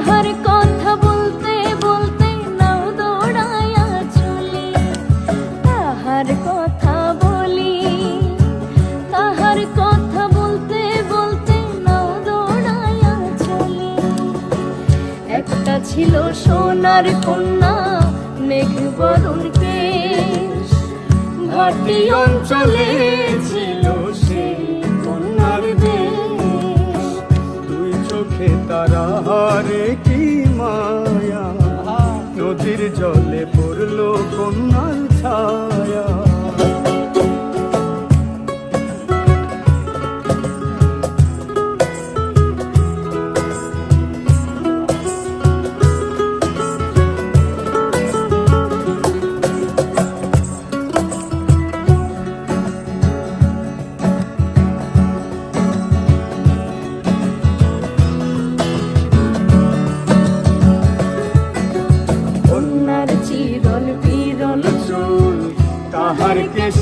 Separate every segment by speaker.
Speaker 1: তাহার কথা বলতে বলতে নাও তাহার কথা বলি, তাহার কথা বলতে বলতে নাও একটা ছিল সোনার কন্যা, মেঘ বরণ কেশ। অঞ্চলে ছিল
Speaker 2: তারা হারে কি মায়া তাহার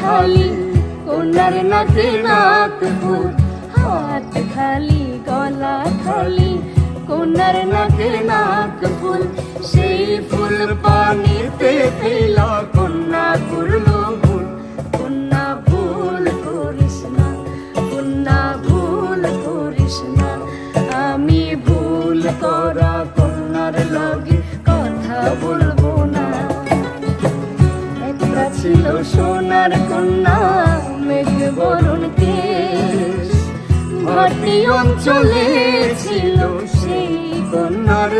Speaker 1: খালি, কোনার নাকে নাক ফুল, হাত খালি, গলা খালি, কোনার নাকে নাক ফুল, সেই ফুল পানিতে ফেলা ছিল সোনার মেঘ বরণ কেশ। ভাটি অঞ্চলে ছিল সেই কন্যার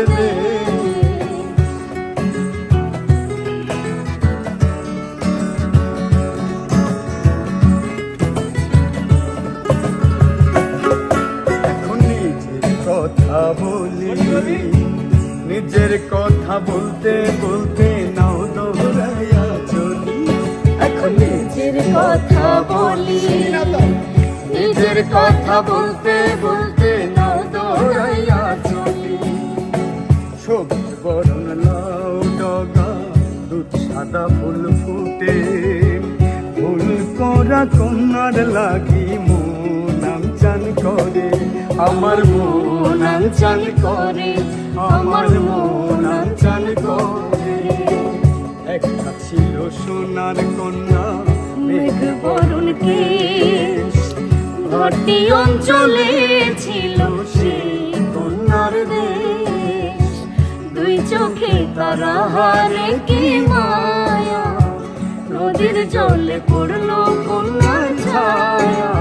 Speaker 2: নিজের কথা বলতে বলতে নাও দৌড়াইয়া
Speaker 1: এখন নিজের কথা বলি। নিজের কথা বলতে বলতে নাও দৌড়াইয়া চলি
Speaker 2: সবুজ বরণ লাউ ডগা দুধ সাদা ফুল ফুটে। ফুল করা কন্যার লাগি মন চান করে। আমার মন চান করে। আমার মন চান করে। একটা ছিল সোনার কন্যা
Speaker 1: মেঘ বরণ কেশ ভর্তি অঞ্চলে ছিল সেই কন্যার দেশ। দুই চোখে তারা হারে কি মায়া? নদীর জলে পড়ল কন্যার ছায়া।